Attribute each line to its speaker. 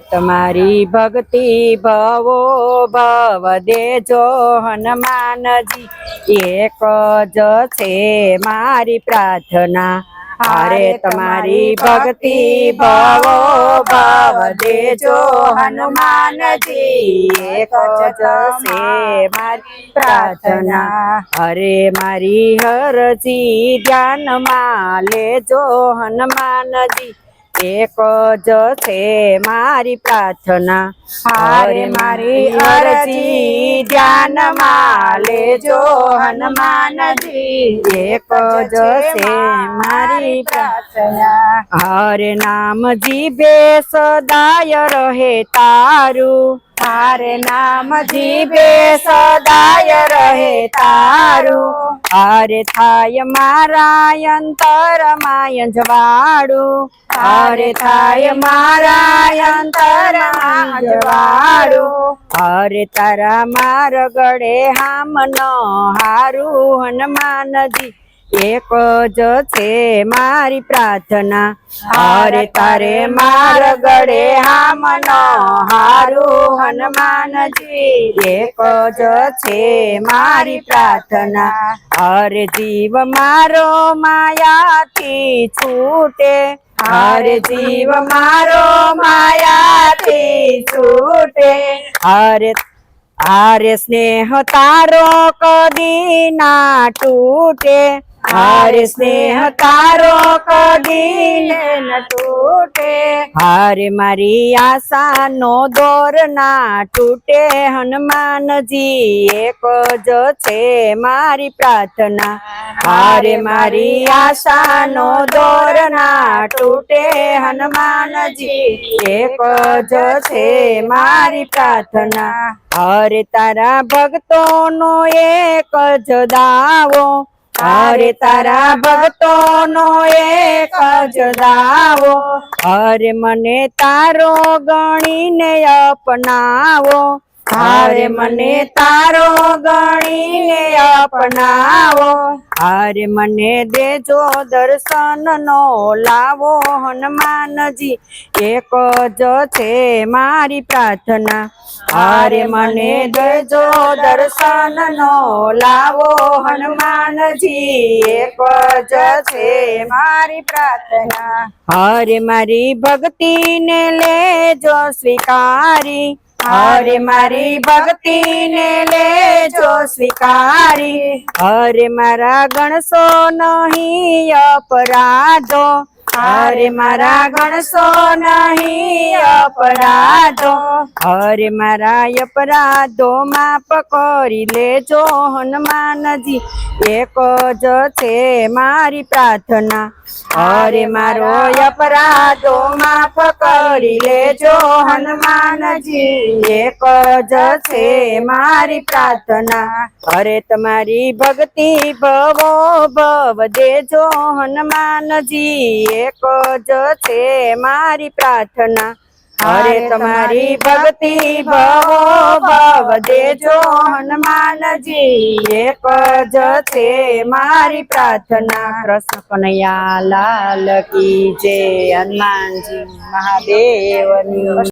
Speaker 1: તમારી ભક્તિ ભવો ભવ દેજો હનુમાનજી. એક જ છે મારી પ્રાર્થના. અરે તમારી ભક્તિ ભવો ભવ દેજો હનુમાનજી. એક જ છે મારી પ્રાર્થના. અરે મારી હરજી ધ્યાનમાં લેજો હનુમાનજી. એક જ છે મારી પ્રાર્થના. હારે મારી અરજી ધ્યાનમાં લેજો હનુમાનજી. એક જ છે મારી પ્રાર્થના. હરે નામ જીભે સદાય રહે તારું. હારે નામ જીભે સદાય રહે તારું. હરે થાય મારા અંતર, માય જવાડું. હરે થાય મારા અંતર જવાડું. હરે તારા માર ગળે હામ ન હારું હનુમાનજી. એક જ છે મારી પ્રાર્થના. હારે તારે માર ગળે હામ ન હારું હનુમાનજી. એક જ છે મારી પ્રાર્થના. હરે જીવ મારો માયાથી છૂટે. હરે જીવ મારો માયાથી છૂટે. હરે, હારે સ્નેહ તારો કદી ના તૂટે. હારે સ્નેહ તારો કદી ન તૂટે. હારે મારી આશા નો દોર ના તૂટે. હનુમાનજી એક જ છે મારી પ્રાર્થના. હારે મારી આશા નો દોર ના તૂટે. હનુમાનજી એક જ છે મારી પ્રાર્થના. હરે તારા ભક્તો નો એક જ દાવો. હરે તારા ભક્તો નો એક જ હરે મને તારો ગણીને અપનાવો. હરે મને તારો ગણીને અપનાવો। હરે મને દેજો દર્શન નો લાવો હનુમાનજી। એક જ છે મારી પ્રાર્થના। હરે મને દેજો દર્શન નો લાવો હનુમાનજી। એક જ છે મારી પ્રાર્થના। હરે મારી ભક્તિ ને લેજો સ્વીકારી। હરે મારી ભક્તિ ને લેજો સ્વીકારી. હરે મારા ગણસો નહીં અપરાધો. હરે મારા ગણસો નહીં અપરાધો. હરે મારા અપરાધો માફ કરી લેજો હનુમાનજી. એક જ છે મારી પ્રાર્થના. હરે મારો અપરાધો માફ કરી લેજો હનુમાનજી. એક જ છે મારી પ્રાર્થના. અરે તમારી ભક્તિ ભવો ભવ દેજો હનુમાનજી. એક જ છે મારી પ્રાર્થના. હરે તમારી ભક્તિ ભવો ભવ દેજો હનુમાનજી. એક જ છે મારી પ્રાર્થના. કૃષ્ણ કનૈયા લાલ કી જય હનુમાનજી મહાદેવની.